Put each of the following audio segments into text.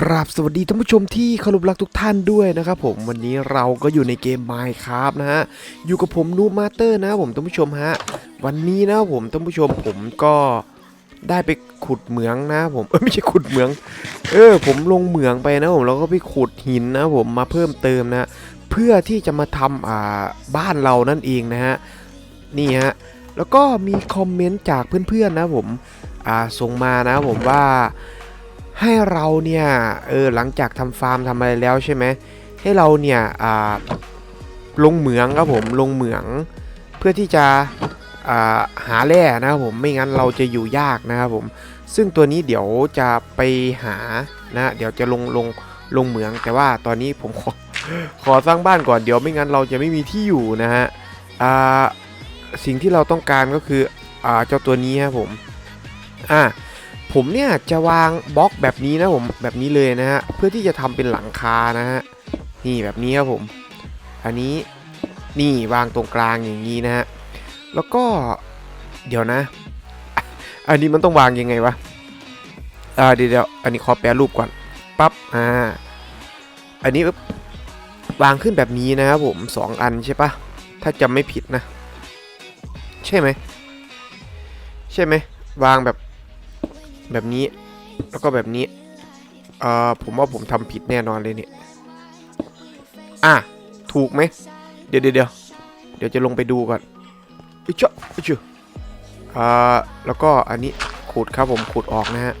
กราบสวัสดีท่านผู้ชมที่เคารพรักทุกท่านด้วยนะครับผมวันนี้เราก็อยู่ในเกม Minecraft นะฮะอยู่กับผมนูมาเตอร์นะผมท่านผู้ชมฮะวันนี้นะผมท่านผู้ชมผมก็ได้ไปขุดเหมืองนะผมเออไม่ใช่ขุดเหมือง เออผมลงเหมืองไปนะผมแล้วก็ไปขุดหินนะผมมาเพิ่มเติมนะเพื่อที่จะมาทำอ่าบ้านเรานั่นเองนะฮะนี่ฮะแล้วก็มีคอมเมนต์จากเพื่อนๆนะผมอ่าส่งมานะผมว่า ให้เราเนี่ยเออหลังจากทำฟาร์มทำอะไรแล้วใช่ไหมให้เราเนี่ยอ่าลงเหมืองครับผมลงเหมือง เพื่อที่จะอ่าหาแร่นะครับผมไม่งั้นเราจะอยู่ยากนะครับผม ซึ่งตัวนี้เดี๋ยวจะไปหานะเดี๋ยวจะลงลงลงเหมือง แต่ว่าตอนนี้ผมขอขอสร้างบ้านก่อนเดี๋ยวไม่งั้นเราจะไม่มีที่อยู่นะฮะอ่าสิ่งที่เราต้องการก็คืออ่าเจ้าตัวนี้ครับผมอ่า ผมเนี่ยจะวางบล็อกแบบนี้นะผมแบบนี้เลยนะฮะเพื่อที่จะทำเป็นหลังคานะฮะนี่แบบนี้ครับผม อันนี้นี่วางตรงกลางอย่างนี้นะฮะแล้วก็เดี๋ยวนะ อันนี้มันต้องวางยังไงวะอ่าเดี๋ยวอันนี้ขอแปรรูปก่อนปั๊บอ่าอันนี้วางขึ้นแบบนี้นะครับผมสองอันใช่ปะถ้าจำไม่ผิดนะ ใช่ไหมใช่ไหมวางแบบ แบบนี้ แล้วก็แบบนี้เอ่อผมว่าผมทำผิดแน่นอนเลยเนี่ย อะ ถูกไหม เดี๋ยวเดี๋ยวเดี๋ยวเดี๋ยวจะลงไปดูก่อนอิจ๊ะอิจ๊ะอ่า แล้วก็อันนี้ขูดครับผมขูดออกนะฮะ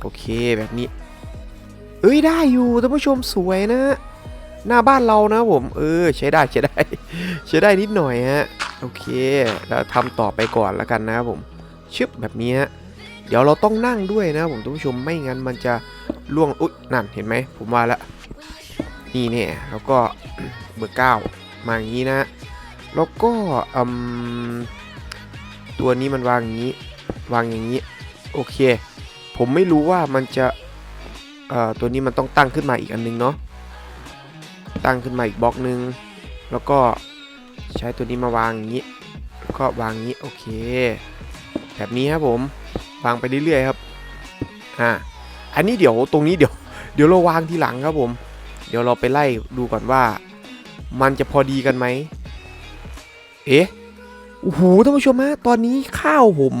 โอเคแบบนี้ เอ้ยได้อยู่ท่านผู้ชมสวยนะ หน้าบ้านเรานะผม เออ ใช้ได้ใช้ได้ ใช้ได้นิดหน่อยฮะ โอเค แล้วทำต่อไปก่อนแล้วกันนะครับผม ชึบแบบนี้ฮะ เดี๋ยวเราต้องนั่งด้วยนะผมท่านผู้ชมไม่งั้นมันจะล่วงอุ๊ยนั่นเห็นไหมผมว่าแล้วนี่เนี่ยแล้วก็เบอร์เก้ามาอย่างนี้นะแล้วก็อืมตัวนี้มันวางอย่างนี้ วางอย่างนี้ โอเค ผมไม่รู้ว่ามันจะเอ่อตัวนี้มันต้องตั้งขึ้นมาอีกอันนึงเนาะตั้งขึ้นมาอีกบล็อกนึง แล้วก็ใช้ตัวนี้มาวางอย่างนี้แล้วก็วางอย่างนี้โอเค แบบนี้ครับผม วางไปเรื่อยๆครับอ่าอันนี้เดี๋ยวตรงนี้เดี๋ยวเดี๋ยวเราวางทีหลังครับผม เดี๋ยวเราไปไล่ดูก่อนว่า มันจะพอดีกันไหมเอ๊ะโอ้โหท่านผู้ชมฮะตอนนี้ข้าวผม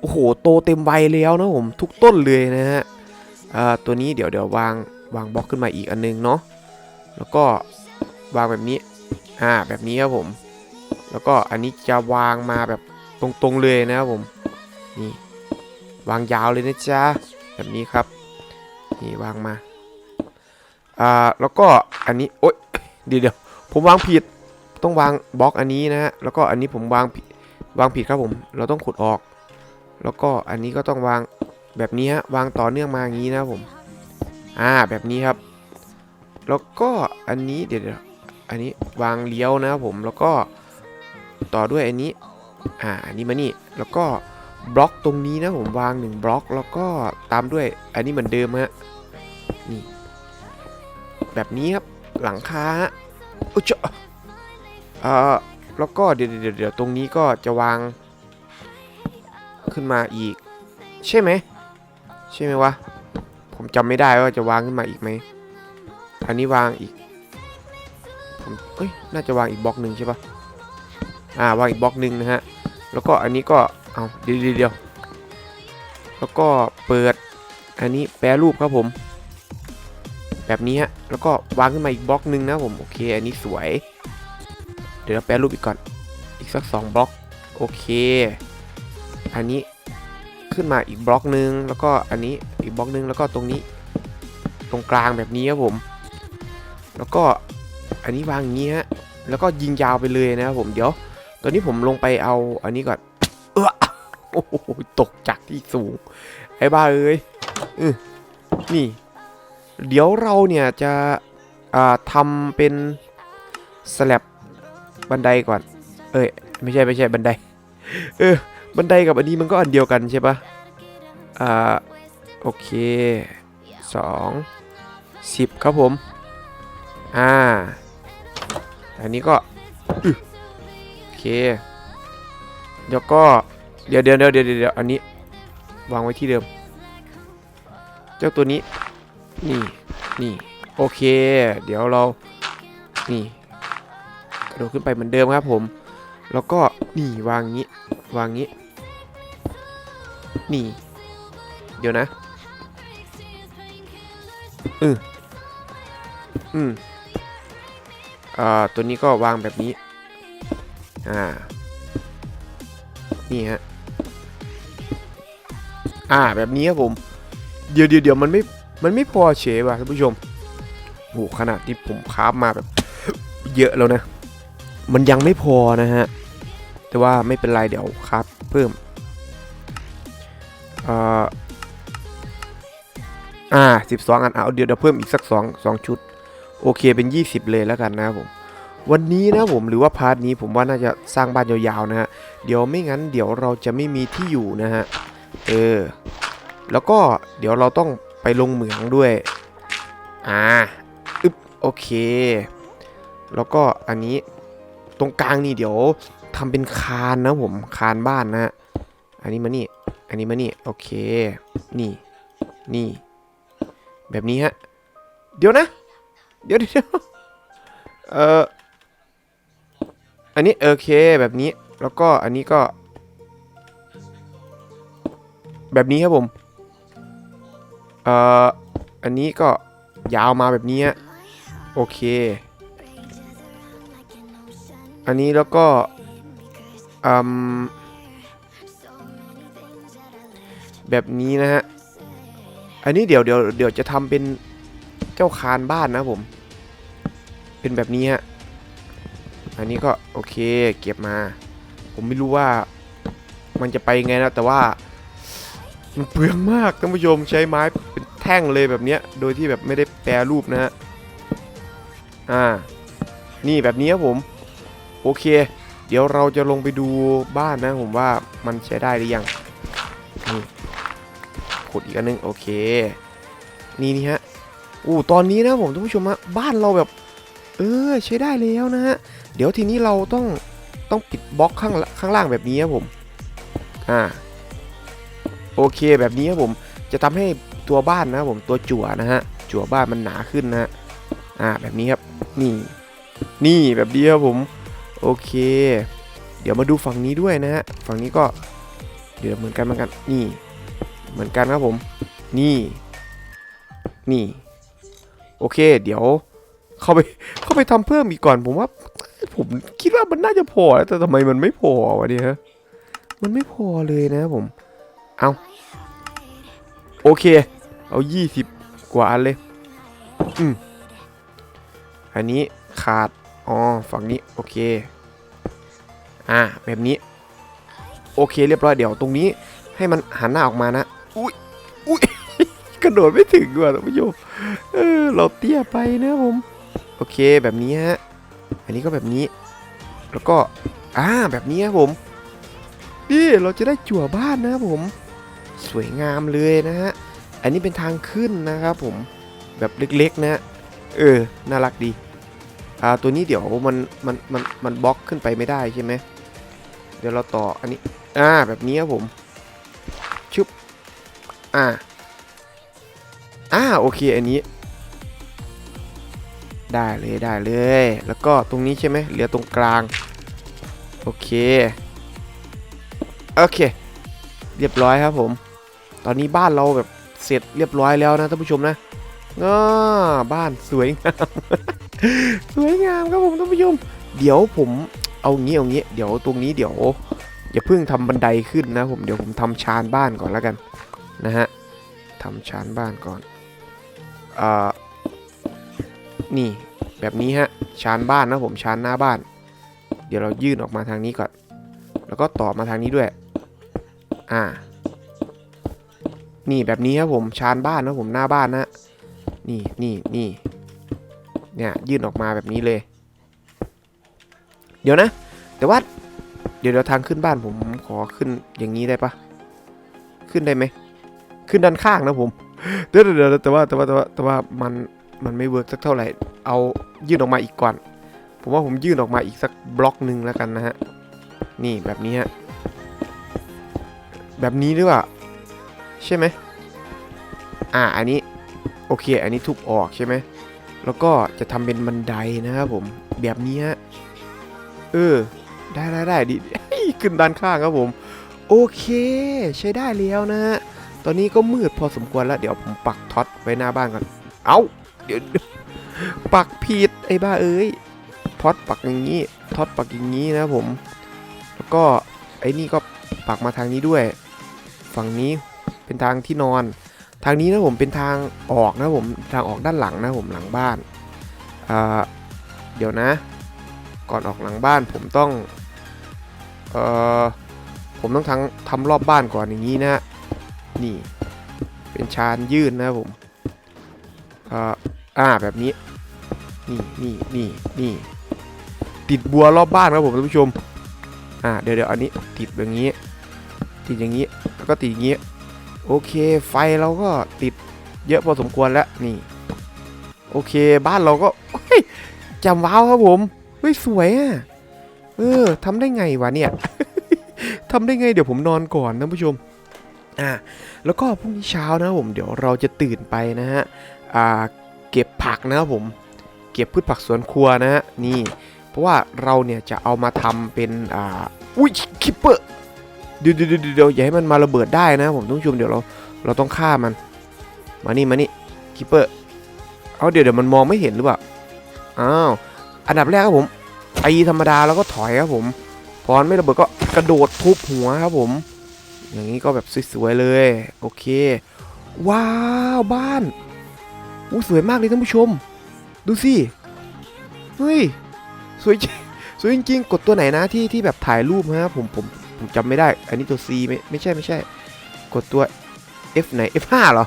โอ้โหโตเต็มใบแล้วนะผมทุกต้นเลยนะฮะอ่าตัวนี้เดี๋ยวเดี๋ยววางวางบล็อกขึ้นมาอีกอันนึงเนาะแล้วก็วางแบบนี้อ่าแบบนี้ครับผม แล้วก็อันนี้จะวางมาแบบตรงๆเลยนะครับผมนี่ วางยาวเลยนะจ๊ะแบบนี้ครับนี่วางมาอ่าแล้วก็อันนี้โอ๊ยเดี๋ยวเดี๋ยวผมวางผิดต้องวางบล็อกอันนี้นะฮะแล้วก็อันนี้ผมวางผิดวางผิดครับผมเราต้องขุดออก แล้วก็อันนี้ก็ต้องวางแบบนี้ฮะวางต่อเนื่องมาอย่างนี้นะผมอ่าแบบนี้ครับ แล้วก็อันนี้เดี๋ยวเดี๋ยวอันนี้วางเลี้ยวนะครับผมแล้วก็ต่อด้วยอันนี้อ่าอันนี้มานี่แล้วก็ บล็อกตรงนี้นะผมวางหนึ่งบล็อกแล้วก็ตามด้วยอันนี้เหมือนเดิมฮะนี่แบบนี้ครับหลังคาฮะอุ๊ยเจ้าเอ่อแล้วก็เดี๋ยวเดี๋ยวเดี๋ยวตรงนี้ก็จะวางขึ้นมาอีก ใช่ไหมใช่ไหมวะผมจำไม่ได้ว่าจะวางขึ้นมาอีกไหมอันนี้วางอีกผมเอ้ยน่าจะวางอีกบล็อกหนึ่งใช่ปะอ่าวางอีกบล็อกหนึ่งนะฮะแล้วก็อันนี้ก็ เอาเดี๋ยวเดี๋ยวแล้วก็เปิดอันนี้แปรรูปครับผม แบบนี้ฮะแล้วก็วางขึ้นมาอีกบล็อกหนึ่งนะผมโอเค อันนี้สวย เดี๋ยวเราแปรรูปอีกก่อนอีกสักสองบล็อกโอเค อันนี้ขึ้นมาอีกบล็อกหนึ่งแล้วก็อันนี้อีกบล็อกหนึ่งแล้วก็ตรงนี้ ตรงกลางแบบนี้ครับผม แล้วก็อันนี้วางอย่างนี้ฮะแล้วก็ยิงยาวไปเลยนะครับผมเดี๋ยวตอนนี้ผมลงไปเอาอันนี้ก่อน โอ้โหตกจากที่สูง ไอ้บ้าเอ้ยอนี่ เดี๋ยวเราเนี่ยจะทำเป็นสแลบบันไดก่อน เอ้ยไม่ใช่ไม่ใช่บันได เออ บันไดกับอันนี้มันก็อันเดียวกันใช่ปะอ่าโอเคสองสิบครับผม อ่า อันนี้ก็โอเคเดี๋ยวก็ เดี๋ยวเดี๋ยวเดี๋ยวเดี๋ยวเดี๋ยวอันนี้ วางไว้ที่เดิม เจ้าตัวนี้ นี่ นี่ โอเค เดี๋ยวเรา นี่กระโดดขึ้นไปเหมือนเดิมครับผม แล้วก็ นี่ วางงี้ วางงี้ นี่ เดี๋ยวนะอืออืมอ่า ตัวนี้ก็วางแบบนี้ อ่า นี่ฮะ อ่า แบบนี้ครับผม เดี๋ยวเดี๋ยวเดี๋ยวมันไม่ มันไม่พอเฉยว่ะท่านผู้ชมโหขนาดที่ผมคราฟมาแบบ เยอะแล้วนะ มันยังไม่พอนะฮะ แต่ว่าไม่เป็นไรเดี๋ยวคราฟเพิ่มอ่ออ่าสิบสองอันเอาเดี๋ยวเดี๋ยวเพิ่มอีกสักสองสองชุด โอเคเป็น 20 เลยแล้วกันนะครับผมวันนี้นะผมหรือว่าพาร์ทนี้ผมว่าน่าจะสร้างบ้านยาวๆนะฮะ เดี๋ยวไม่งั้นเดี๋ยวเราจะไม่มีที่อยู่นะฮะ เออ แล้วก็เดี๋ยวเราต้องไปลงเหมืองด้วย อ่าอึ๊บโอเค แล้วก็อันนี้ตรงกลางนี่เดี๋ยวทำเป็นคานนะผมคานบ้านนะฮะอันนี้มานี่ อันนี้มานี่ โอเค นี่ นี่ แบบนี้ฮะ เดี๋ยวนะ เดี๋ยวเดี๋ยวเอออันนี้โอเคแบบนี้ แล้วก็อันนี้ก็ แบบนี้ครับผม เอ่อ อันนี้ก็ยาวมาแบบนี้ฮะโอเค อันนี้แล้วก็อืมแบบนี้นะฮะ อันนี้เดี๋ยวเดี๋ยวเดี๋ยวจะทำเป็นเจ้าคานบ้านนะผม เป็นแบบนี้ฮะ อันนี้ก็โอเคเก็บมา ผมไม่รู้ว่ามันจะไปยังไงนะแต่ว่า มันเปลืองมากท่านผู้ชมใช้ไม้เป็นแท่งเลยแบบเนี้ย โดยที่แบบไม่ได้แปรรูปนะฮะ อ่า นี่แบบนี้ครับผม โอเค เดี๋ยวเราจะลงไปดูบ้านนะผมว่ามันใช้ได้หรือยังนี่ขุดอีกอันนึงโอเค นี่นี่ฮะอู้ตอนนี้นะผมท่านผู้ชมฮะบ้านเราแบบ เออใช้ได้แล้วนะฮะ เดี๋ยวทีนี้เราต้องต้องปิดบล็อกข้างข้างล่างแบบนี้ครับผม อ่า โอเคแบบนี้ครับผมจะทำให้ตัวบ้านนะครับผมตัวจั่วนะฮะจั่วบ้านมันหนาขึ้นนะฮะอ่าแบบนี้ครับนี่นี่แบบนี้ครับผมโอเค เดี๋ยวมาดูฝั่งนี้ด้วยนะฮะฝั่งนี้ก็เดี๋ยวเหมือนกันเหมือนกันนี่ เหมือนกันครับผม นี่ นี่ โอเค เดี๋ยว เข้าไปเข้าไปทำเพิ่มอีกก่อนผมว่า ผมคิดว่ามันน่าจะพอแล้วแต่ทำไมมันไม่พอวะเนี่ยมันไม่พอเลยนะผม เอาโอเค เอา20กว่าอันเลย อืม อันนี้ขาด อ๋อ ฝั่งนี้ โอเค อ่า แบบนี้ โอเคเรียบร้อย เดี๋ยวตรงนี้ให้มันหันหน้าออกมานะ อุ้ยอุ้ยกระโดดไม่ถึงว่ะท่านผู้ชมเออ เราเตี้ยไปนะผม โอเคแบบนี้ฮะ อันนี้ก็แบบนี้ แล้วก็ อ่า แบบนี้ครับผมนี่เราจะได้จั่วบ้านนะครับผม สวยงามเลยนะฮะ อันนี้เป็นทางขึ้นนะครับผมแบบเล็กๆนะเออ น่ารักดี อ่า ตัวนี้เดี๋ยวมันมันมันมันบล็อกขึ้นไปไม่ได้ใช่ไหม เดี๋ยวเราต่ออันนี้ อ่า แบบนี้ครับผม ชุบ อ่า อ่า โอเค อันนี้ ได้เลย ได้เลย แล้วก็ตรงนี้ใช่ไหมเหลือตรงกลาง โอเค โอเค เรียบร้อยครับผม ตอนนี้บ้านเราแบบเสร็จเรียบร้อยแล้วนะท่านผู้ชมนะง้อบ้านสวยงาม สวยงามครับผมท่านผู้ชม เดี๋ยวผมเอางี้เอางี้ เดี๋ยวตรงนี้เดี๋ยวอย่าเพิ่งทำบันไดขึ้นนะผมเดี๋ยวผมทำชานบ้านก่อนแล้วกันนะฮะทำชานบ้านก่อนอ่านี่แบบนี้ฮะชานบ้านนะผมชานหน้าบ้าน เดี๋ยวเรายื่นออกมาทางนี้ก่อน แล้วก็ต่อมาทางนี้ด้วย อ่า นี่แบบนี้ครับผมชานบ้านนะผมหน้าบ้านนะนี่นี่นี่เนี่ยยื่นออกมาแบบนี้เลย เดี๋ยวนะ แต่ว่า เดี๋ยวเดี๋ยวทางขึ้นบ้านผมขอขึ้นอย่างนี้ได้ปะขึ้นได้ไหมขึ้นด้านข้างนะผมเดี๋ยวเดี๋ยวแต่ว่าแต่ว่าแต่ว่าแต่ว่ามันมันไม่เวิร์กสักเท่าไหร่ เอายื่นออกมาอีกก่อน ผมว่าผมยื่นออกมาอีกสักบล็อกหนึ่งแล้วกันนะฮะ นี่แบบนี้ฮะ แบบนี้หรือเปล่า ใช่ไหมอ่าอันนี้โอเค อันนี้ทุบออกใช่ไหมแล้วก็จะทำเป็นบันไดนะครับผมแบบนี้ฮะเออได้ได้ได้ดิขึ้นด้านข้างครับผม โอเค ใช้ได้แล้วนะฮะตอนนี้ก็มืดพอสมควรแล้วเดี๋ยวผมปักท็อตไว้หน้าบ้านก่อนเอา้าเดี๋ยวปักผิดไอ้บ้าเอ้ยท็อตปักอย่างนี้ท็อตปักอย่างนี้นะครับผม แล้วก็ไอ้นี่ก็ปักมาทางนี้ด้วย ฝั่งนี้ เป็นทางที่นอน ทางนี้นะผมเป็นทางออกนะผมทางออกด้านหลังนะผมหลังบ้านอ่าเดี๋ยวนะ ก่อนออกหลังบ้านผมต้องเออผมต้องทั้งทำรอบบ้านก่อนอย่างนี้นะ นี่ เป็นชานยื่นนะผมเอ่ออ่าแบบนี้ นี่นี่นี่นี่ติดบัวรอบบ้านครับผมท่านผู้ชม อ่าเดี๋ยวเดี๋ยวอันนี้ติดอย่างนี้ ติดอย่างนี้ แล้วก็ติดอย่างนี้ โอเคไฟเราก็ติดเยอะพอสมควรแล้วนี่ โอเคบ้านเราก็จำว้าวครับผมเฮ้ยสวยอะเออทำได้ไงวะเนี่ยทำได้ไงเดี๋ยวผมนอนก่อนนะผู้ชมอ่าแล้วก็พรุ่งนี้เช้านะผมเดี๋ยวเราจะตื่นไปนะฮะอ่าเก็บผักนะครับผม เก็บพืชผักสวนครัวนะฮะนี่ เพราะว่าเราเนี่ยจะเอามาทำเป็นอ่าอุ้ยคิปเปอร์ เดี๋ยวเดี๋ยวเดี๋ยวอย่าให้มันมาระเบิดได้นะผมต้องชมเดี๋ยวเราเราต้องฆ่ามัน มานี่มานี่คิปเปอร์เอาเดี๋ยวเดี๋ยวมันมองไม่เห็นหรือเปล่าอ้าวอันดับแรกครับผมตีธรรมดาแล้วก็ถอยครับผมพอนไม่ระเบิดก็กระโดดทุบหัวครับผม อย่างนี้ก็แบบสวยๆเลย โอเค ว้าวบ้านอู้สวยมากเลยท่านผู้ชม ดูสิเฮ้ยสวยจริงสวยจริงๆ กดตัวไหนนะที่ที่แบบถ่ายรูปฮะผมผม ผมจำไม่ได้ อันนี้ตัว C ไม่ไม่ใช่ไม่ใช่ กดตัว F ไหน F5 เหรอ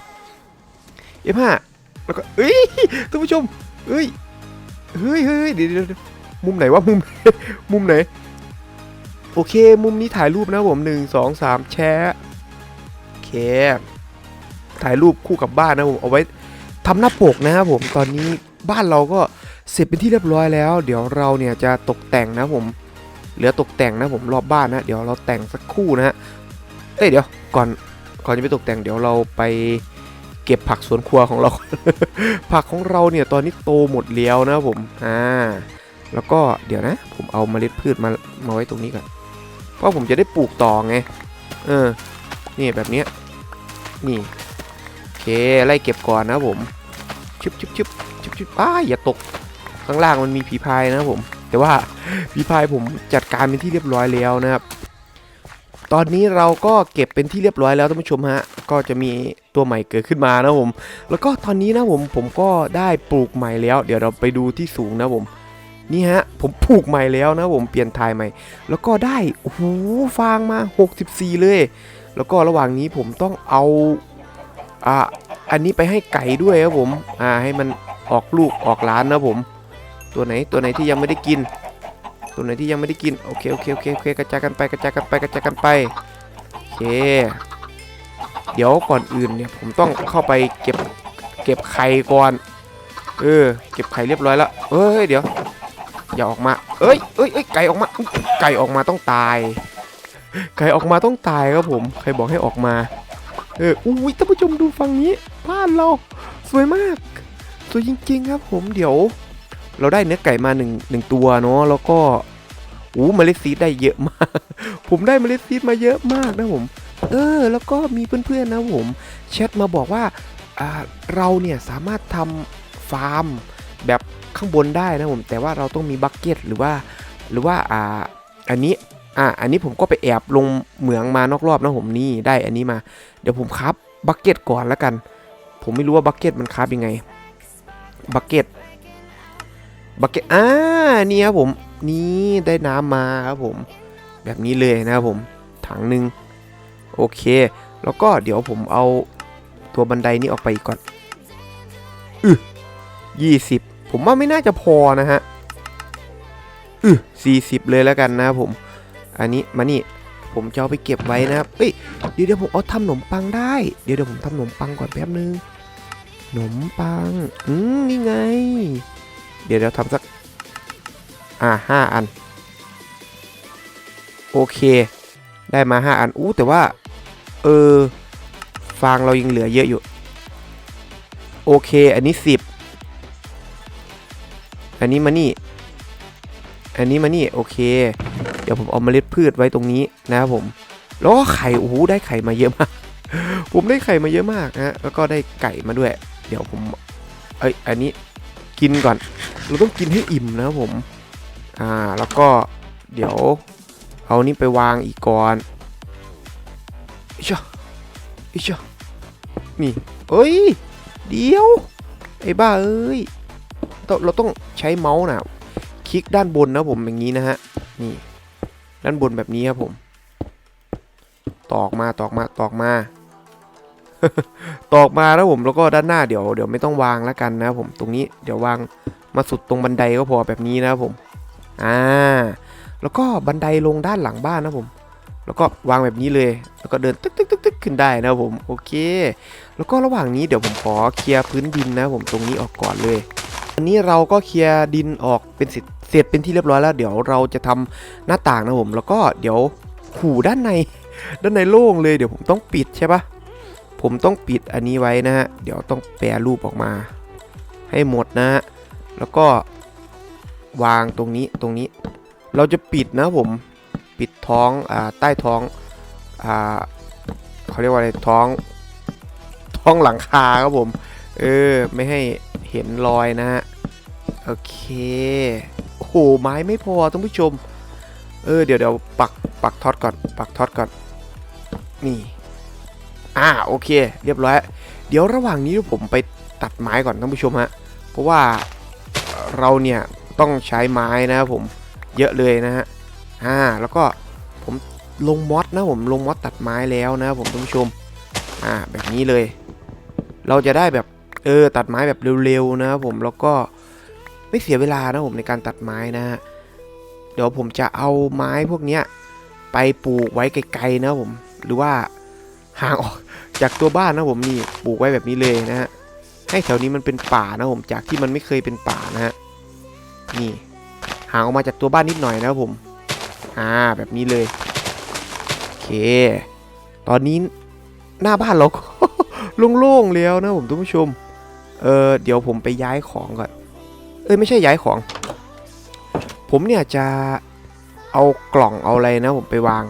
F5 แล้วก็เอ้ยท่านผู้ชมเอ้ยเฮ้ยเฮ้ยเดี๋ยวมุมไหนวะมุมมุมไหน โอเค มุมนี้ถ่ายรูปนะผมหนึ่งสองสามแชร์โอเค ถ่ายรูปคู่กับบ้านนะผมเอาไว้ทำหน้าปกนะครับผมตอนนี้บ้านเราก็เสร็จเป็นที่เรียบร้อยแล้ว เดี๋ยวเราเนี่ยจะตกแต่งนะผม เหลือตกแต่งนะผมรอบบ้านนะ เดี๋ยวเราแต่งสักคู่นะฮะเอ้ยเดี๋ยวก่อนก่อนจะไปตกแต่งเดี๋ยวเราไปเก็บผักสวนครัวของเรา ผักของเราเนี่ยตอนนี้โตหมดแล้วนะผมอ่าแล้วก็เดี๋ยวนะ ผมเอาเมล็ดพืชมามาไว้ตรงนี้ก่อนเพราะผมจะได้ปลูกต่อไงเออนี่แบบเนี้ยนี่โอเคไล่เก็บก่อนนะผมชึบชึบชึบชึบชึบอ้าอย่าตกข้างล่างมันมีผีพายนะผม แต่ว่าผีพายผมจัดการเป็นที่เรียบร้อยแล้วนะครับ ตอนนี้เราก็เก็บเป็นที่เรียบร้อยแล้วท่านผู้ชมฮะ ก็จะมีตัวใหม่เกิดขึ้นมานะผม แล้วก็ตอนนี้นะผมผมก็ได้ปลูกใหม่แล้ว เดี๋ยวเราไปดูที่สูงนะผมนี่ฮะผมปลูกใหม่แล้วนะผมเปลี่ยนทายใหม่ แล้วก็ได้โอ้โหฟางมา 64 เลย แล้วก็ระหว่างนี้ผมต้องเอาอ่าอันนี้ไปให้ไก่ด้วยครับผมอ่าให้มันออกลูกออกล้านนะผม ตัวไหนตัวไหนที่ยังไม่ได้กิน ตัวไหนที่ยังไม่ได้กินโอเคโอเคโอเคโอเคกระจายกันไปกระจายกันไปกระจายกันไปโอเค เดี๋ยวก่อนอื่นเนี่ยผมต้องเข้าไปเก็บเก็บไข่ก่อนเออเก็บไข่เรียบร้อยแล้วเอ้ยเดี๋ยวอย่าออกมาเอ้ยเอ้ยเอ้ยไก่ออกมาไก่ออกมาต้องตายไก่ออกมาต้องตายครับผมใครบอกให้ออกมาเอออุ้ยท่านผู้ชมดูฝั่งนี้บ้านเราสวยมากสวยจริงๆครับผมเดี๋ยว เราได้เนื้อไก่มาหนึ่งหนึ่งตัวเนาะแล้วก็อู้เมล็ดซีดได้เยอะมาก ผมได้เมล็ดซีดมาเยอะมากนะผม เออ แล้วก็มีเพื่อนๆนะผมแชทมาบอกว่าอ่าเราเนี่ยสามารถทำฟาร์มแบบข้างบนได้นะผม แต่ว่าเราต้องมีบักเก็ตหรือว่าหรือว่าอ่าอันนี้อ่าอันนี้ผมก็ไปแอบลงเหมืองมานอกรอบนะผมนี่ได้อันนี้มา เดี๋ยวผมครับบักเก็ตก่อนแล้วกัน ผมไม่รู้ว่าบักเก็ตมันครับยังไงบักเก็ต บักเก็ตอ่านี่ครับผมนี่ได้น้ำมาครับผม แบบนี้เลยนะครับผมถังหนึ่งโอเค แล้วก็เดี๋ยวผมเอาตัวบันไดนี้ออกไปกก่อนอือยี่สิบผมว่าไม่น่าจะพอนะฮะอือสี่สิบเลยแล้วกันนะครับผม อันนี้มานี่ผมจะเอาไปเก็บไว้นะครับเอ้ยเดี๋ยวเดี๋ยวผมเอาทำขนมปังได้ เดี๋ยวเดี๋ยวผมทำขนมปังก่อนแป๊บนึงขนมปัง อืมนี่ไง เดี๋ยวเราทำสัก อ่าห้าอัน โอเค ได้มาห้าอัน อู้แต่ว่า เออ ฟางเรายังเหลือเยอะอยู่ โอเค อันนี้สิบอันนี้มานี่ อันนี้มานี่ โอเค เดี๋ยวผมเอาเมล็ดพืชไว้ตรงนี้นะครับผม แล้วก็ไข่ โอ้โห ได้ไข่มาเยอะมาก ผมได้ไข่มาเยอะมากนะฮะแล้วก็ได้ไก่มาด้วย เดี๋ยวผม เอ้ย อันนี้ กินก่อน เราต้องกินให้อิ่มนะครับผม อ่า แล้วก็เดี๋ยวเอานี่ไปวางอีกก่อนอิชอิชนี่ เอ้ย เดี๋ยว ไอ้บ้าเอ้ยต้องเราต้องใช้เมาส์นะคลิกด้านบนนะผมอย่างนี้นะฮะ นี่ ด้านบนแบบนี้ครับผม ตอกมาตอกมาตอกมา ตอกมาแล้วผมแล้วก็ด้านหน้าเดี๋ยวเดี๋ยวไม่ต้องวางแล้วกันนะผมตรงนี้เดี๋ยววางมาสุดตรงบันไดก็พอแบบนี้นะผมอ่าแล้วก็บันไดลงด้านหลังบ้านนะผม แล้วก็วางแบบนี้เลย แล้วก็เดินตึ๊กตึ๊กตึ๊กตึ๊กขึ้นได้นะผมโอเค แล้วก็ระหว่างนี้เดี๋ยวผมขอเคลียร์พื้นดินนะผมตรงนี้ออกก่อนเลยอันนี้เราก็เคลียร์ดินออกเป็นเสร็จเสร็จเป็นที่เรียบร้อยแล้ว เดี๋ยวเราจะทำหน้าต่างนะผม แล้วก็เดี๋ยวหูด้านใน ด้านในโล่งเลยเดี๋ยวผมต้องปิดใช่ปะ ผมต้องปิดอันนี้ไว้นะฮะ เดี๋ยวต้องแปรรูปออกมา ให้หมดนะฮะ แล้วก็วางตรงนี้ตรงนี้ เราจะปิดนะผมปิดท้องอ่าใต้ท้องอ่าเขาเรียกว่าอะไรท้อง ท้องหลังคาครับผม เออ ไม่ให้เห็นรอยนะฮะ โอเคโอ้โหไม้ไม่พอท่านผู้ชม เออ เดี๋ยวเดี๋ยวปักปักท็อตก่อน ปักท็อตก่อน นี่ อ่าโอเค เรียบร้อย เดี๋ยวระหว่างนี้ผมไปตัดไม้ก่อนท่านผู้ชมฮะเพราะว่าเราเนี่ยต้องใช้ไม้นะครับผมเยอะเลยนะฮะอ่าแล้วก็ผมลงมอสนะผมลงมอสตัดไม้แล้วนะครับผมท่านผู้ชมอ่าแบบนี้เลย เราจะได้แบบเออตัดไม้แบบเร็วๆนะครับผมแล้วก็ไม่เสียเวลานะผมในการตัดไม้นะฮะเดี๋ยวผมจะเอาไม้พวกเนี้ยไปปลูกไว้ไกลๆนะผมหรือว่า ห่างออกจากตัวบ้านนะผมนี่ปลูกไว้แบบนี้เลยนะฮะให้แถวนี้มันเป็นป่านะผมจากที่มันไม่เคยเป็นป่านะฮะนี่ห่างออกมาจากตัวบ้านนิดหน่อยนะผมอ่าแบบนี้เลยโอเค ตอนนี้หน้าบ้านเราก็โล่งๆแล้วนะผมท่านผู้ชมเออเดี๋ยวผมไปย้ายของก่อนเอ้ยไม่ใช่ย้ายของ ผมเนี่ยจะเอากล่องเอาอะไรนะผมไปวาง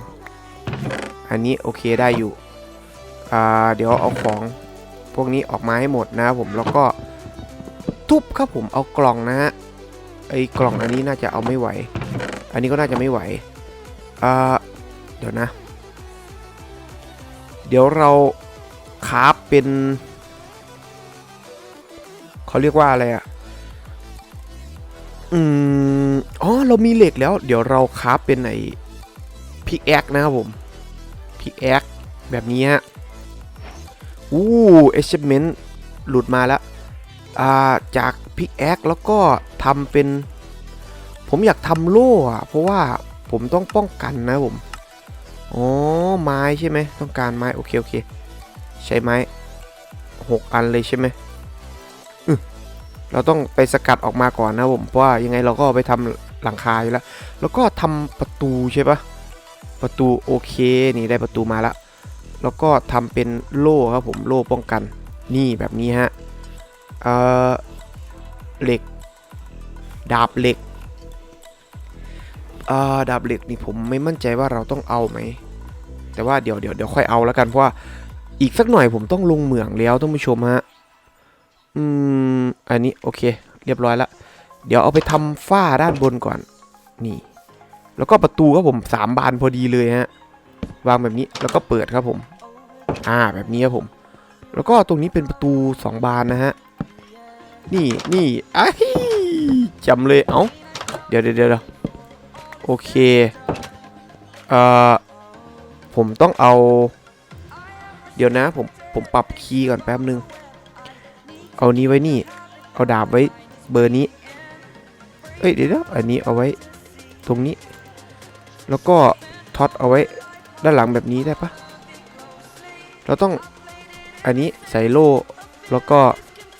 อันนี้โอเคได้อยู่ เดี๋ยวเอาของพวกนี้ออกมาให้หมดนะครับผมแล้วก็ทุบครับผมเอากล่องนะฮะไอ้กล่องอันนี้น่าจะเอาไม่ไหว อันนี้ก็น่าจะไม่ไหวอ่าเดี๋ยวนะ เดี๋ยวเราคาฟเป็นเขาเรียกว่าอะไรอะอืมอ๋อเรามีเหล็กแล้ว เดี๋ยวเราคาฟเป็นไอ้พิกแอคนะครับผมพิกแอคแบบนี้ฮะ อู้ achievement หลุดมาแล้วาจากพิกแอคแล้วก็ทำเป็น ผมอยากทำโล่อะเพราะว่าผมต้องป้องกันนะผมอ๋อไม้ใช่ไหมต้องการไม้โอเคโอเค ใช้ไม้หกอันเลยใช่ไหมเราต้องไปสกัดออกมาก่อนนะผมเพราะว่ายังไงเราก็ไปทำหลังคาอยู่แล้ว แล้วก็ทำประตูใช่ปะประตูโอเคนี่ได้ประตูมาแล้ว แล้วก็ทำเป็นโล่ครับผมโล่ป้องกันนี่แบบนี้ฮะเอ่อเหล็ก ดาบเหล็กเอ่อดาบเหล็กนี่ผมไม่มั่นใจว่าเราต้องเอาไหมแต่ว่าเดี๋ยวเดี๋ยวเดี๋ยวค่อยเอาแล้วกันเพราะว่าอีกสักหน่อยผมต้องลงเหมืองแล้วท่านผู้ชมฮะอืมอันนี้โอเค เรียบร้อยล้วเดี๋ยวเอาไปทำฝ้าด้านบนก่อนนี่ แล้วก็ประตูครับผมสามบานพอดีเลยฮะ วางแบบนี้แล้วก็เปิดครับผม อ่าแบบนี้ครับผม แล้วก็ตรงนี้เป็นประตู 2 บานนะฮะ นี่นี่อ้ายจำเลยเอ้าเดี๋ยวเดี๋ยวเดี๋ยวโอเค เอ่อ ผมต้องเอา เดี๋ยวนะผมผมปรับคีย์ก่อนแป๊บนึง เอานี้ไว้นี่ เอาดาบไว้เบอร์นี้ เอ้ยเดี๋ยวนะอันนี้เอาไว้ตรงนี้ แล้วก็ท็อตเอาไว้ ด้านหลังแบบนี้ได้ปะเราต้องอันนี้ใส่โล่แล้วก็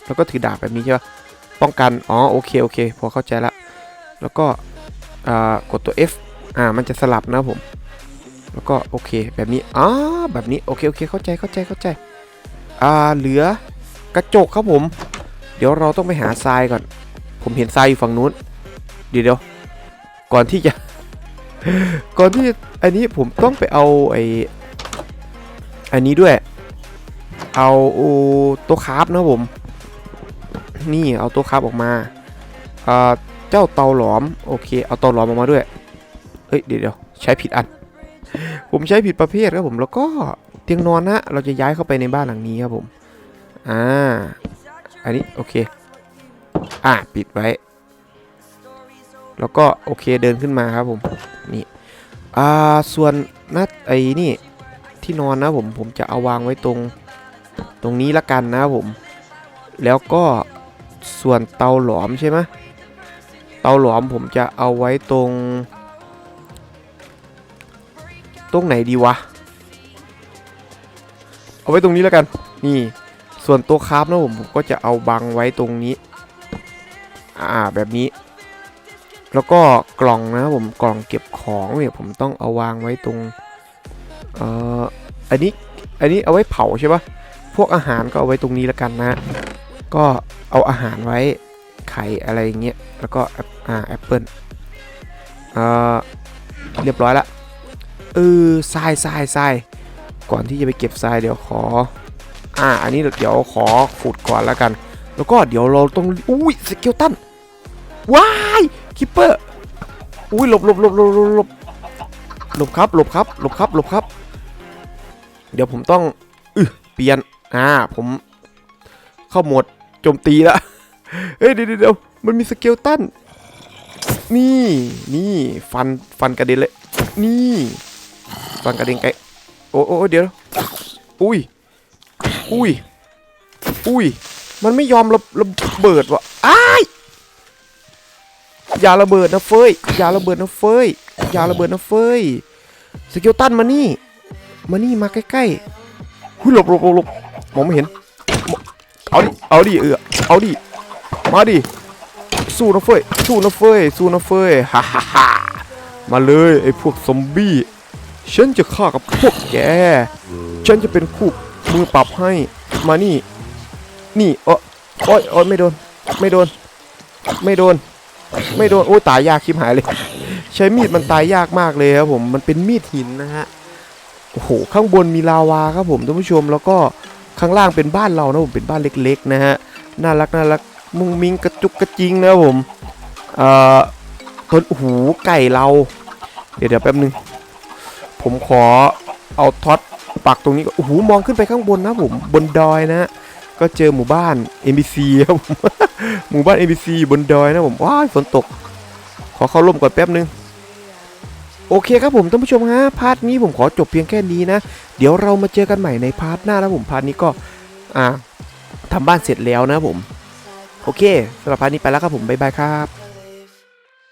แล้วก็ถือดาบแบบนี้ใช่ปะป้องกันอ๋อโอเคโอเคพอเข้าใจละแล้วก็กดตัว F อ่ามันจะสลับนะผม แล้วก็โอเคแบบนี้อ๋อแบบนี้โอเคโอเคเข้าใจเข้าใจเข้าใจอ่าเหลือกระจกครับผม เดี๋ยวเราต้องไปหาทรายก่อน ผมเห็นทรายอยู่ฝั่งนู้นเดี๋ยวเดี๋ยวก่อนที่จะ ก่อนที่ อันนี้ผมต้องไปเอาไออันนี้ด้วย เอาตัวคราฟนะผม นี่เอาตัวคราฟออกมาเจ้าเตาหลอมโอเค เอาเตาหลอมออกมาด้วย เฮ้ยเดี๋ยวเดี๋ยวใช้ผิดอัน ผมใช้ผิดประเภทครับผมแล้วก็เตียงนอนนะเราจะย้ายเข้าไปในบ้านหลังนี้ครับผม อ่า อันนี้โอเค อ่าปิดไว้ แล้วก็โอเคเดินขึ้นมาครับผม นี่ อ่าส่วนนัดไอ้นี่ที่นอนนะผมผมจะเอาวางไว้ตรงตรงนี้ละกันนะผม แล้วก็ส่วนเตาหลอมใช่ไหมเตาหลอมผมจะเอาไว้ตรง ตรงไหนดีวะ เอาไว้ตรงนี้แล้วกัน นี่ ส่วนตัวคราฟนะผมผมก็จะเอาบังไว้ตรงนี้ อ่าแบบนี้ แล้วก็กล่องนะครับผมกล่องเก็บของเนี่ยผมต้องเอาวางไว้ตรงเอ่ออันนี้อันนี้เอาไว้เผาใช่ปะพวกอาหารก็เอาไว้ตรงนี้แล้วกันนะ ก็เอาอาหารไว้ไข่อะไรอย่างเงี้ยแล้วก็แอปอ่าแอปเปิลเอ่อเรียบร้อยละเออทรายทรายทรายก่อนที่จะไปเก็บทรายเดี๋ยวขออ่าอันนี้เดี๋ยวขอขุดก่อนแล้วกัน แล้วก็เดี๋ยวเราต้องอุ้ยสเกลตันว้าย คิปเปอร์อุ้ยหลบหลบหลบหลบหลบหลบหลบครับหลบครับหลบครับหลบครับ เดี๋ยวผมต้องอือเปลี่ยนอ่าผมเข้าหมดโจมตีละเฮ้ยเดี๋ยวเดี๋ยวเดี๋ยวมันมีสเกลตันนี่นี่ฟันฟันกระเด็นเลยนี่ฟันกระเด็นไกลโอ้โอ้เดี๋ยวอุ้ยอุ้ยอุ้ยมันไม่ยอมระระเบิดวะอ้าย อย่าระเบิดนะเฟยอย่าระเบิดนะเฟยอย่าระเบิดนะเฟยสกิลตันมานี่ มานี่มาใกล้ๆหุยหลบหลบหลบหลบมองไม่เห็น เอาดิ เอาดิเออเอาดิ มาดิ สู้นะเฟยสู้นะเฟยสู้นะเฟยฮ่าฮ่าฮ่ามาเลยไอ้พวกซอมบี้ ฉันจะฆ่ากับพวกแก ฉันจะเป็นคู่มือปรับให้ มานี่ นี่เออโอ้ยโอ้ยไม่โดน ไม่โดน ไม่โดน ไม่โดนโอ้ตายยากคิมหายเลย ใช้มีดมันตายยากมากเลยครับผมมันเป็นมีดหินนะฮะโอ้โหข้างบนมีลาวาครับผมท่านผู้ชมแล้วก็ข้างล่างเป็นบ้านเรานะผมเป็นบ้านเล็กๆนะฮะน่ารักน่ารักมุงมิงกระจุกกระจิงนะผมเอ่อต้นหูไก่เรา เดี๋ยวเดี๋ยวแป๊บนึง ผมขอเอาท็อตปักตรงนี้ก่อนโอ้โหมองขึ้นไปข้างบนนะผมบนดอยนะ ก็เจอหมู่บ้าน NPC ครับหมู่บ้าน NPC บนดอยนะผมว้ายฝนตก ขอเข้าร่มก่อนแป๊บนึง โอเคครับผมท่านผู้ชมฮะพาร์ทนี้ผมขอจบเพียงแค่นี้นะ เดี๋ยวเรามาเจอกันใหม่ในพาร์ทหน้านะผมพาร์ทนี้ก็อ่าทำบ้านเสร็จแล้วนะผม โอเคสำหรับพาร์ทนี้ไปแล้วครับผมบ๊ายบายครับ